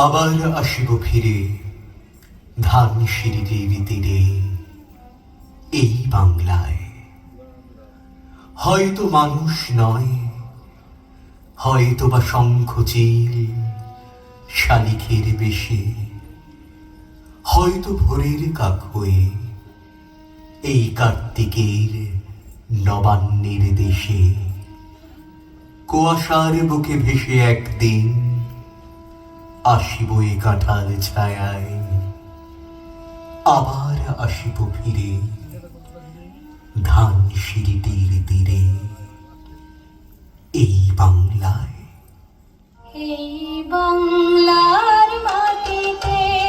আবার আসিব ফিরে ধান সিঁড়িটির তীরে এই বাংলায়। হয়তো মানুষ নয়, হয়তো বা শঙ্খচিল শালিখের বেশে, হয়তো ভোরের কাক হয়ে এই কার্তিকের নবান্নের দেশে। কুয়াশার বুকে ভেসে একদিন আসিব এ কাঁঠাল ছায়ায়। আবার আসিব ফিরে ধান সিঁড়িটির তীরে। এই বাংলায়। এই বাংলার মাটিতে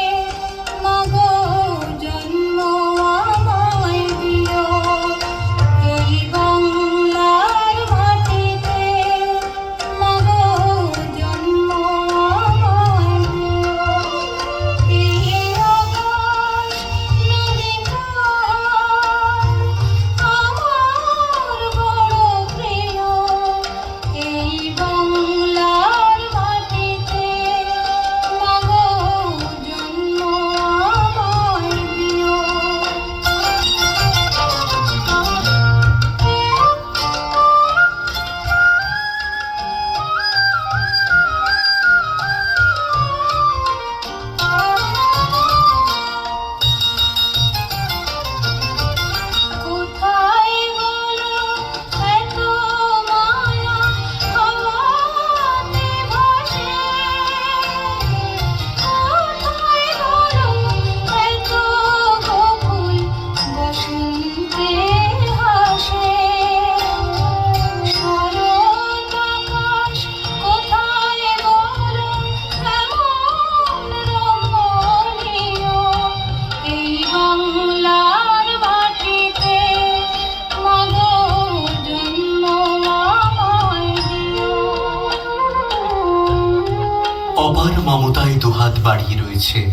বাড়িয়ে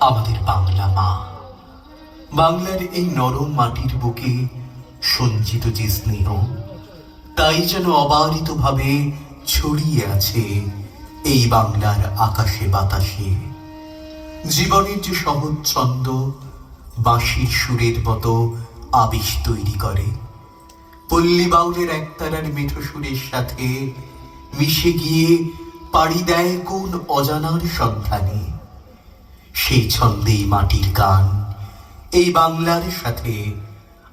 আমাদের বাংলা মা। বাংলার এই নরম মাটির বুকে সঞ্চিত যে স্নেহ, তাই যেন অবারিত ভাবে ছড়িয়ে আছে এই বাংলার আকাশে বাতাসে। জীবনের যে সহজ ছন্দ, বাঁশির সুরের মতো আবেশ তৈরি করে। পল্লী বাউলের একতারার মিঠো সুরের সাথে মিশে গিয়ে পাড়ি দেয় কোন অজানার সন্ধানে। সেই ছন্দেই মাটির গান। এই বাংলার সাথে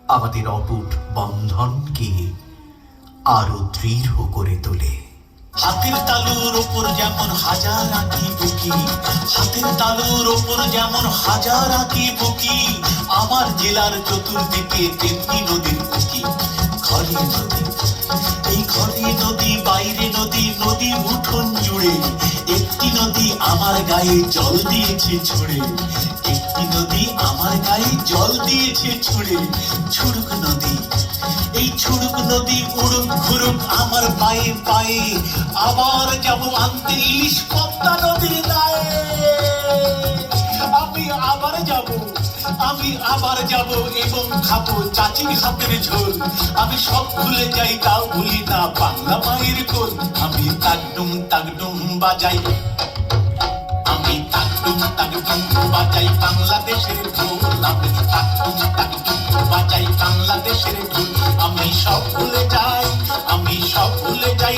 আমাদের অটুট বন্ধনকে আরও দৃঢ় করে তোলে। হাতের তালুর উপর যেমন হাজার আঁকি বুকি হাতের তালুর ওপর যেমন হাজার আঁকি বুকি, আমার জেলার চতুর্দিকে তেমনি নদীর বুকি। ঘরে নদী, এই ঘরে নদী, বাইরে নদী নদী উঠোন জুড়ে। একটি নদী আমার গায়ে জল দিয়েছে ছুড়ে। একটি নদী আমার গায়ে জল দিয়েছে ছুড়ে। ছুড়ুক নদী, এই ছুড়ুক নদী উড়ুক ঘুরুক আমার পায়ে পায়ে। আবার যাব আনতে ইলিশ পদ্মা নদীর আমি আবার যাব, আমি আবার যাব এবং খাব চাচির হাতের ঝোল। আমি সব ভুলে যাই, তাও ভুলি না বাংলা মায়ের কোল। আমি তাকডুম তাকডুম বাজাই। আমি তাকডুম তাকডুম বাজাই বাংলাদেশের ঢোল। আমি তাকডুম তাকডুম বাজাই বাংলাদেশের ঢোল। আমি সব ভুলে যাই, আমি সব ভুলে যাই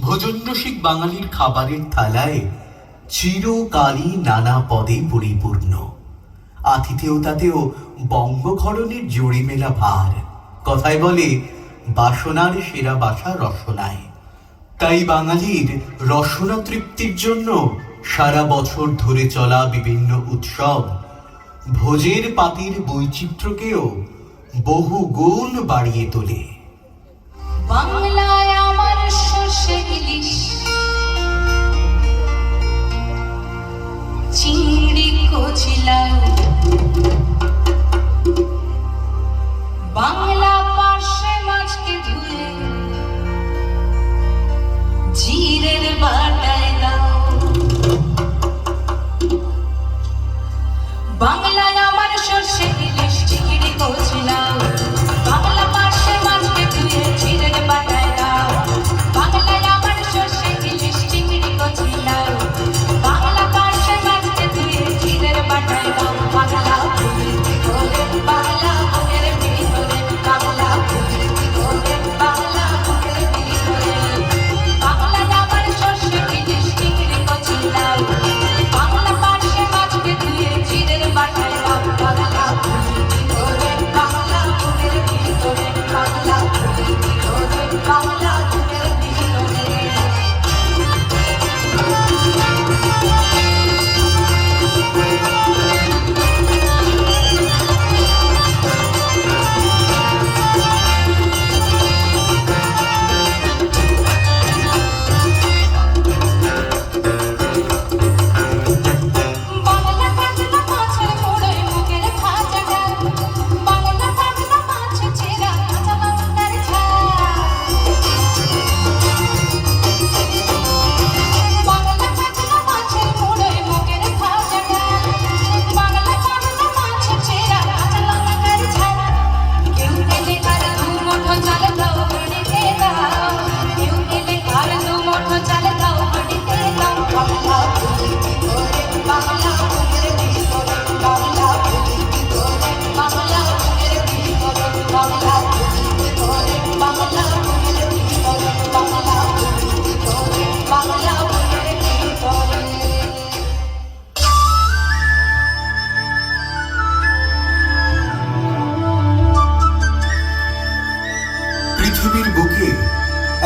ভোজনরসিক বাঙালির খাবারের থালায় চিরকালই নানা পদে পরিপূর্ণ। আতিথেয়তাতেও বঙ্গঘরণের জড়ি মেলা ভার। কথায় বলে, বাসনার সেরা বাসা রসনায়। তাই বাঙালির রসনা তৃপ্তির জন্য সারা বছর ধরে চলা বিভিন্ন উৎসব, ভোজের পাতির বৈচিত্র্যকেও বহু গুণ বাড়িয়ে তোলে। বাংলায় চিংড়ি কচিলাম বাংলা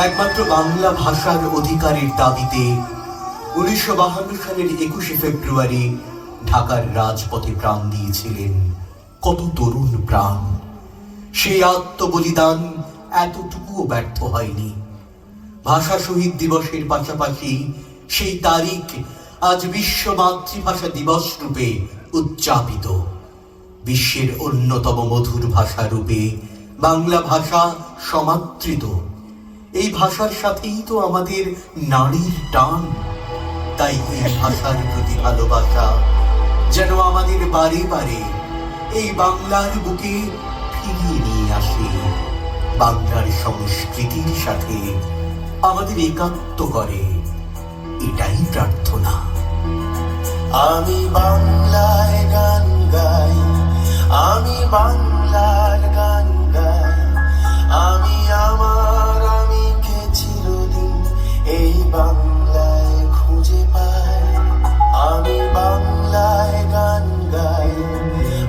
একমাত্র বাংলা ভাষার অধিকারের দাবিতে উনিশশো বাহান্ন সালের একুশে ফেব্রুয়ারি ঢাকার রাজপথে প্রাণ দিয়েছিলেন কত তরুণ প্রাণ। সেই আত্মবলিদান এতটুকুও ব্যর্থ হয়নি। ভাষা শহীদ দিবসের পাশাপাশি সেই তারিখ আজ বিশ্ব মাতৃভাষা দিবস রূপে উদযাপিত। বিশ্বের অন্যতম মধুর ভাষা রূপে বাংলা ভাষা সমাদৃত। এই ভাষার সাথেই তো আমাদের নারীর টান। তাই এই ভাষার প্রতি ভালোবাসা যেন আমাদের বারে বারে এই বাংলার বুকে ফিরিয়ে নিয়ে আসে। বাংলার সংস্কৃতির সাথে আমাদের একাত্ম করে। এটাই প্রার্থনা। আমি বাংলায় গান গাই, আমি বাংলা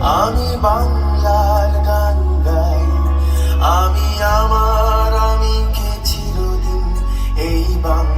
আমি বাংলার গান গাই। আমি আমার আমি কে চিরদিন এই বাংলা